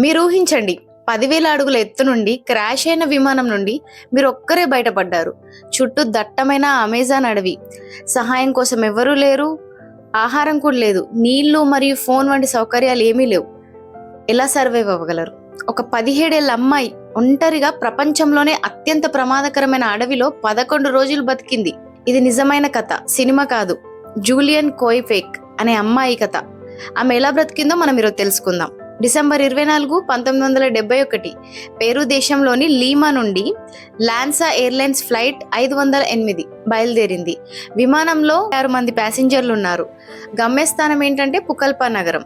మీరు ఊహించండి పదివేల అడుగుల ఎత్తు నుండి క్రాష్ అయిన విమానం నుండి మీరు ఒక్కరే బయటపడ్డారు. చుట్టూ దట్టమైన అమెజాన్ అడవి. సహాయం కోసం ఎవరూ లేరు ఆహారం కూడా లేదు నీళ్ళు మరియు ఫోన్ వంటి సౌకర్యాలు ఏమీ లేవు. ఎలా సర్వైవ్ అవ్వగలరు? ఒక పదిహేడేళ్ళ అమ్మాయి ఒంటరిగా ప్రపంచంలోనే అత్యంత ప్రమాదకరమైన అడవిలో పదకొండు రోజులు బతికింది. ఇది నిజమైన కథ సినిమా కాదు. జూలియన్ కోయిఫేక్ అనే అమ్మాయి కథ. ఆమె ఎలా బ్రతికిందో మనం ఈరోజు తెలుసుకుందాం. డిసెంబర్ ఇరవై నాలుగు పంతొమ్మిది వందల డెబ్బై ఒకటి పేరు దేశంలోని లీమా నుండి లాన్సా ఎయిర్లైన్స్ ఫ్లైట్ ఐదు వందల ఎనిమిది బయలుదేరింది. విమానంలో ఆరు మంది ప్యాసింజర్లు ఉన్నారు. గమ్యస్థానం ఏంటంటే పుకల్పా నగరం.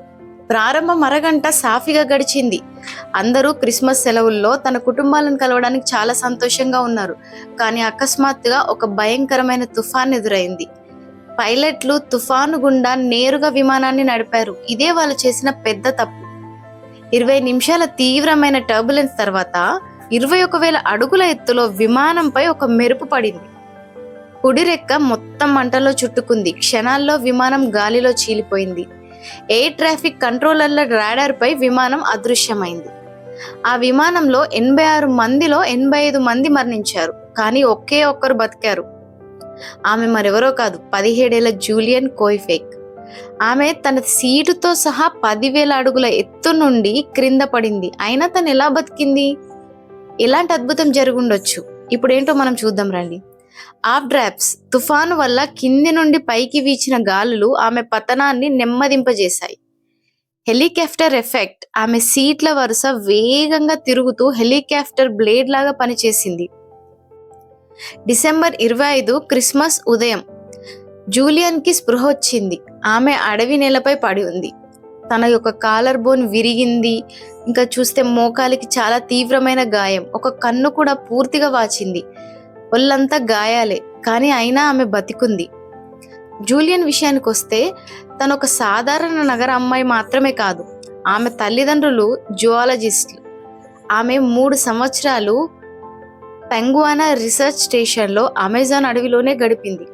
ప్రారంభం అరగంట సాఫీగా గడిచింది. అందరూ క్రిస్మస్ సెలవుల్లో తన కుటుంబాలను కలవడానికి చాలా సంతోషంగా ఉన్నారు. కానీ అకస్మాత్తుగా ఒక భయంకరమైన తుఫాన్ ఎదురైంది. పైలట్లు తుఫాను గుండా నేరుగా విమానాన్ని నడిపారు. ఇదే వాళ్ళు చేసిన పెద్ద తప్పు. ఇరవై నిమిషాల తీవ్రమైన టర్బులెన్స్ తర్వాత ఇరవై ఒక వేల అడుగుల ఎత్తులో విమానంపై ఒక మెరుపు పడింది. కుడిరెక్క మొత్తం మంటలో చుట్టుకుంది. క్షణాల్లో విమానం గాలిలో చీలిపోయింది. ఎయిర్ ట్రాఫిక్ కంట్రోలర్ల రాడార్పై విమానం అదృశ్యమైంది. ఆ విమానంలో ఎనభై ఆరు మందిలో ఎనభై ఐదు మంది మరణించారు. కానీ ఒకే ఒక్కరు బతికారు. ఆమె మరెవరో కాదు పదిహేడేళ్ళ జూలియన్ కోయిఫేక్. ఆమె తన సీటుతో సహా పదివేల అడుగుల ఎత్తు నుండి క్రింద పడింది. అయినా తను ఎలా బతికింది? ఎలాంటి అద్భుతం జరుగుండొచ్చు? ఇప్పుడు ఏంటో మనం చూద్దాం రండి. ఆఫ్ డ్రాప్స్ తుఫాను వల్ల కింది నుండి పైకి వీచిన గాలులు ఆమె పతనాన్ని నెమ్మదింపజేశాయి. హెలికాప్టర్ ఎఫెక్ట్ ఆమె సీట్ల వరుస వేగంగా తిరుగుతూ హెలికాప్టర్ బ్లేడ్ లాగా పనిచేసింది. డిసెంబర్ ఇరవై ఐదు క్రిస్మస్ ఉదయం జూలియన్కి స్పృహ వచ్చింది. ఆమె అడవి నేలపై పడి ఉంది. తన యొక్క కాలర్ బోన్ విరిగింది. ఇంకా చూస్తే మోకాలికి చాలా తీవ్రమైన గాయం. ఒక కన్ను కూడా పూర్తిగా వాచింది. ఒళ్ళంతా గాయాలే కానీ అయినా ఆమె బతికుంది. జూలియన్ విషయానికి వస్తే తను ఒక సాధారణ నగర అమ్మాయి మాత్రమే కాదు ఆమె తల్లిదండ్రులు జువాలజిస్టులు. ఆమె మూడు సంవత్సరాలు పెంగువానా రీసెర్చ్ స్టేషన్లో అమెజాన్ అడవిలోనే గడిపింది.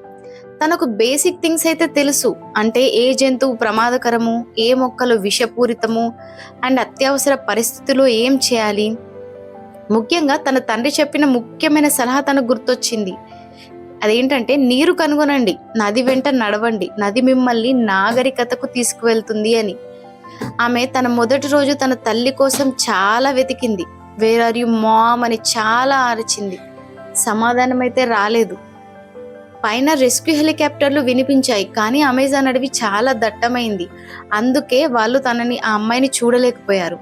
తనకు బేసిక్ థింగ్స్ అయితే తెలుసు. అంటే ఏ జంతువు ప్రమాదకరము ఏ మొక్కలు విషపూరితము అండ్ అత్యవసర పరిస్థితుల్లో ఏం చేయాలి? ముఖ్యంగా తన తండ్రి చెప్పిన ముఖ్యమైన సలహా తనకు గుర్తొచ్చింది. అదేంటంటే నీరు కనుగొనండి నది వెంట నడవండి నది మిమ్మల్ని నాగరికతకు తీసుకువెళ్తుంది అని. ఆమె తన మొదటి రోజు తన తల్లి కోసం చాలా వెతికింది. వేర్ ఆర్ యు మామ్ అని చాలా అరిచింది. సమాధానం అయితే రాలేదు. పైన రెస్క్యూ హెలికాప్టర్లు వినిపించాయి కానీ అమెజాన్ అడవి చాలా దట్టమైంది. అందుకే వాళ్ళు తనని ఆ అమ్మాయిని చూడలేకపోయారు.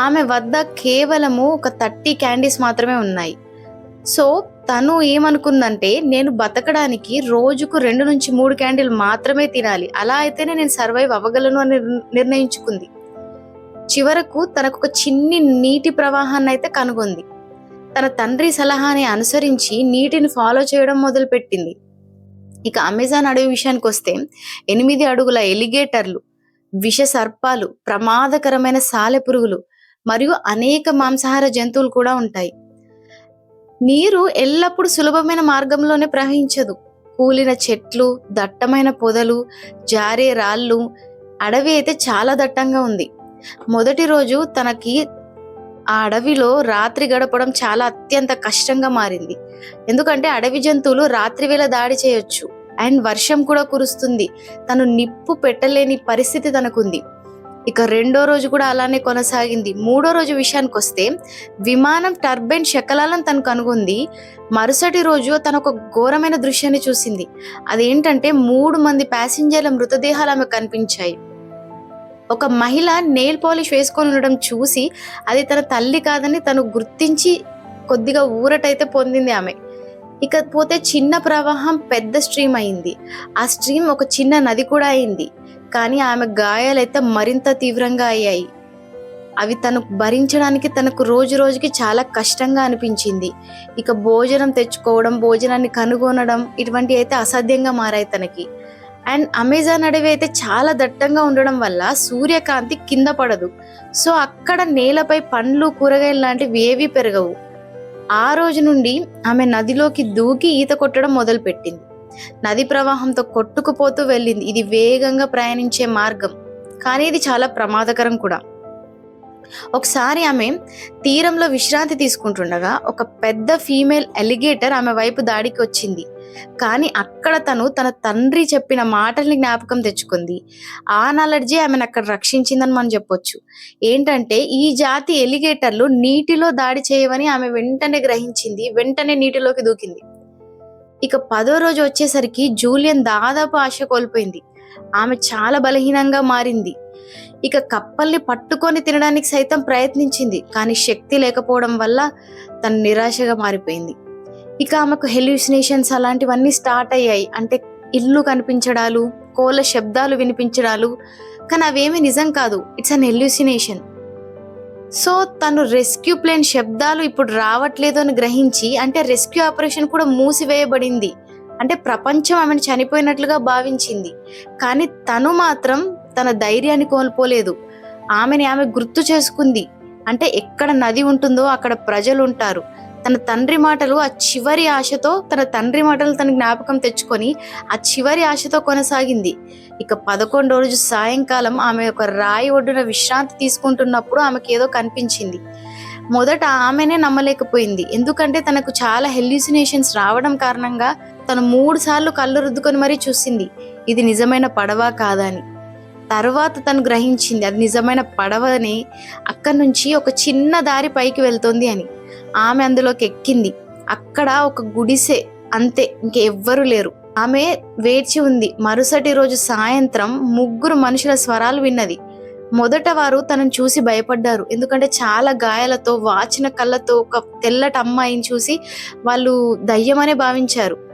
ఆమె వద్ద కేవలము ఒక థర్టీ క్యాండీస్ మాత్రమే ఉన్నాయి. సో తను ఏమనుకుందంటే నేను బతకడానికి రోజుకు రెండు నుంచి మూడు క్యాండీలు మాత్రమే తినాలి. అలా అయితేనే నేను సర్వైవ్ అవ్వగలను అని నిర్ణయించుకుంది. చివరకు తనకు ఒక చిన్ని నీటి ప్రవాహాన్ని అయితే కనుగొంది. తన తండ్రి సలహాని అనుసరించి నీటిని ఫాలో చేయడం మొదలుపెట్టింది. ఇక అమెజాన్ అడవి విషయానికి వస్తే ఎనిమిది అడుగుల ఎలిగేటర్లు విష సర్పాలు ప్రమాదకరమైన సాలెపురుగులు మరియు అనేక మాంసాహార జంతువులు కూడా ఉంటాయి. నీరు ఎల్లప్పుడూ సులభమైన మార్గంలోనే ప్రవహించదు. కూలిన చెట్లు దట్టమైన పొదలు జారే రాళ్ళు అడవి అయితే చాలా దట్టంగా ఉంది. మొదటి రోజు తనకి ఆ అడవిలో రాత్రి గడపడం చాలా అత్యంత కష్టంగా మారింది. ఎందుకంటే అడవి జంతువులు రాత్రి వేళ దాడి చేయొచ్చు. అండ్ వర్షం కూడా కురుస్తుంది. తను నిప్పు పెట్టలేని పరిస్థితి తనకుంది. ఇక రెండో రోజు కూడా అలానే కొనసాగింది. మూడో రోజు విషయానికి వస్తే విమానం టర్బైన్ శకలాలను తను కనుగొంది. మరుసటి రోజు తను ఒక ఘోరమైన దృశ్యాన్ని చూసింది. అదేంటంటే మూడు మంది ప్యాసింజర్ల మృతదేహాలు ఆమె కనిపించాయి. ఒక మహిళ నెయిల్ పాలిష్ వేసుకొని ఉండడం చూసి అది తన తల్లి కాదని తను గుర్తించి కొద్దిగా ఊరటైతే పొందింది ఆమె. ఇకపోతే చిన్న ప్రవాహం పెద్ద స్ట్రీమ్ అయింది. ఆ స్ట్రీమ్ ఒక చిన్న నది కూడా అయింది. కానీ ఆమె గాయాలైతే మరింత తీవ్రంగా అయ్యాయి. అవి తను భరించడానికి తనకు రోజు రోజుకి చాలా కష్టంగా అనిపించింది. ఇక భోజనం తెచ్చుకోవడం భోజనాన్ని కనుగొనడం ఇటువంటి అయితే అసాధ్యంగా మారాయి తనకి. అండ్ అమెజాన్ అడవి అయితే చాలా దట్టంగా ఉండడం వల్ల సూర్యకాంతి కింద పడదు. సో అక్కడ నేలపై పండ్లు కూరగాయలు లాంటివి ఏవీ పెరగవు. ఆ రోజు నుండి ఆమె నదిలోకి దూకి ఈత కొట్టడం మొదలుపెట్టింది. నది ప్రవాహంతో కొట్టుకుపోతూ వెళ్ళింది. ఇది వేగంగా ప్రయాణించే మార్గం. కానీ ఇది చాలా ప్రమాదకరం కూడా. ఒకసారి ఆమె తీరంలో విశ్రాంతి తీసుకుంటుండగా ఒక పెద్ద ఫీమేల్ ఎలిగేటర్ ఆమె వైపు దాడికి వచ్చింది. కానీ అక్కడ తను తన తండ్రి చెప్పిన మాటల్ని జ్ఞాపకం తెచ్చుకుంది. ఆ నాలెడ్జే ఆమెను అక్కడ రక్షించిందని మనం చెప్పొచ్చు. ఏంటంటే ఈ జాతి ఎలిగేటర్లు నీటిలో దాడి చేయవని ఆమె వెంటనే గ్రహించింది వెంటనే నీటిలోకి దూకింది. ఇక పదో రోజు వచ్చేసరికి జూలియన్ దాదాపు ఆశ కోల్పోయింది. ఆమె చాలా బలహీనంగా మారింది. ఇక కప్పల్ని పట్టుకొని తినడానికి సైతం ప్రయత్నించింది కానీ శక్తి లేకపోవడం వల్ల తను నిరాశగా మారిపోయింది. ఇక ఆమెకు హెల్యూసినేషన్స్ అలాంటివన్నీ స్టార్ట్ అయ్యాయి. అంటే ఇల్లు కనిపించడాలు కోళ్ళ శబ్దాలు వినిపించడాలు. కానీ అవేమీ నిజం కాదు. ఇట్స్ అన్ హెల్యూసినేషన్ సో తను రెస్క్యూ ప్లేన్ శబ్దాలు ఇప్పుడు రావట్లేదు అని గ్రహించి అంటే రెస్క్యూ ఆపరేషన్ కూడా మూసివేయబడింది. అంటే ప్రపంచం ఆమెను చనిపోయినట్లుగా భావించింది. కానీ తను మాత్రం తన ధైర్యాన్ని కోల్పోలేదు. ఆమెని ఆమె గుర్తు చేసుకుంది. అంటే ఎక్కడ నది ఉంటుందో అక్కడ ప్రజలు ఉంటారు. తన తండ్రి మాటలు ఆ చివరి ఆశతో తన తండ్రి మాటలు తన జ్ఞాపకం తెచ్చుకొని ఆ చివరి ఆశతో కొనసాగింది. ఇక పదకొండో రోజు సాయంకాలం ఆమె ఒక రాయి ఒడ్డున విశ్రాంతి తీసుకుంటున్నప్పుడు ఆమెకి ఏదో కనిపించింది. మొదట ఆమెనే నమ్మలేకపోయింది. ఎందుకంటే తనకు చాలా హెల్యూసినేషన్స్ రావడం కారణంగా తను మూడు సార్లు కళ్ళు రుద్దుకొని మరీ చూసింది. ఇది నిజమైన పడవా కాదా అని. తర్వాత తను గ్రహించింది అది నిజమైన పడవని అక్కడి నుంచి ఒక చిన్న దారి పైకి వెళ్తుంది అని. ఆమె అందులోకి ఎక్కింది. అక్కడ ఒక గుడిసె అంతే ఇంకెవ్వరూ లేరు. ఆమె వేచి ఉంది. మరుసటి రోజు సాయంత్రం ముగ్గురు మనుషుల స్వరాలు విన్నది. మొదట వారు తనను చూసి భయపడ్డారు. ఎందుకంటే చాలా గాయాలతో వాచిన కళ్ళతో ఒక తెల్లటి అమ్మాయిని చూసి వాళ్ళు దయ్యమనే భావించారు.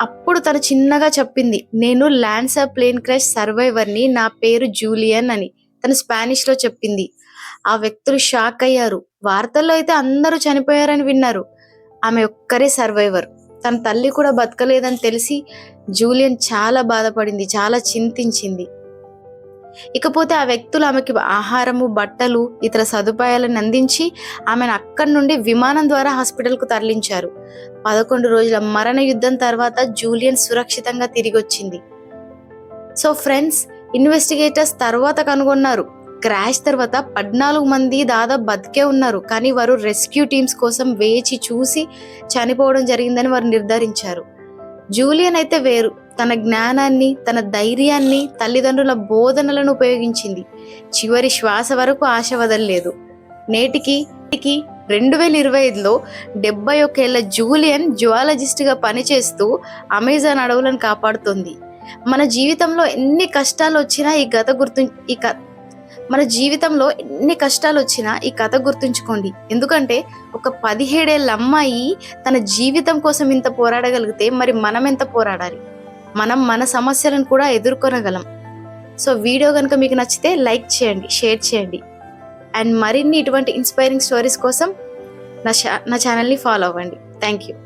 అప్పుడు తను చిన్నగా చెప్పింది నేను ల్యాన్సర్ ప్లేన్ క్రాష్ సర్వైవర్ని నా పేరు జూలియన్ అని తను స్పానిష్లో చెప్పింది. ఆ వ్యక్తులు షాక్ అయ్యారు. వార్తల్లో అయితే అందరూ చనిపోయారని విన్నారు. ఆమె ఒక్కరే సర్వైవర్. తన తల్లి కూడా బతకలేదని తెలిసి జూలియన్ చాలా బాధపడింది చాలా చింతించింది. ఇకపోతే ఆ వ్యక్తులు ఆమెకి ఆహారము బట్టలు ఇతర సదుపాయాలను అందించి ఆమెను అక్కడి నుండి విమానం ద్వారా హాస్పిటల్కు తరలించారు. పదకొండు రోజుల మరణ యుద్ధం తర్వాత జూలియన్ సురక్షితంగా తిరిగి వచ్చింది సో ఫ్రెండ్స్ ఇన్వెస్టిగేటర్స్ తర్వాత కనుగొన్నారు. క్రాష్ తర్వాత పద్నాలుగు మంది దాదాపు బతికే ఉన్నారు. కానీ వారు రెస్క్యూ టీమ్స్ కోసం వేచి చూసి చనిపోవడం జరిగిందని వారు నిర్ధారించారు. జూలియన్ అయితే వేరు. తన జ్ఞానాన్ని తన ధైర్యాన్ని తల్లిదండ్రుల బోధనలను ఉపయోగించింది. చివరి శ్వాస వరకు ఆశ వదలలేదు. నేటికి రెండు వేల ఇరవై ఐదులో డెబ్బై ఒకేళ్ళ జూలియన్ జువాలజిస్ట్గా పనిచేస్తూ అమెజాన్ అడవులను కాపాడుతుంది. మన జీవితంలో ఎన్ని కష్టాలు వచ్చినా ఈ గత గుర్తు ఈ క మన జీవితంలో ఎన్ని కష్టాలు వచ్చినా ఈ కథ గుర్తుంచుకోండి. ఎందుకంటే ఒక పదిహేడేళ్ళ అమ్మాయి తన జీవితం కోసం ఇంత పోరాడగలిగితే మరి మనం ఎంత పోరాడాలి? మనం మన సమస్యలను కూడా ఎదుర్కొనగలం. సో వీడియో కనుక మీకు నచ్చితే లైక్ చేయండి షేర్ చేయండి. అండ్ మరిన్ని ఇటువంటి ఇన్స్పైరింగ్ స్టోరీస్ కోసం నా నా ఛానల్ని ఫాలో అవ్వండి. Thank you.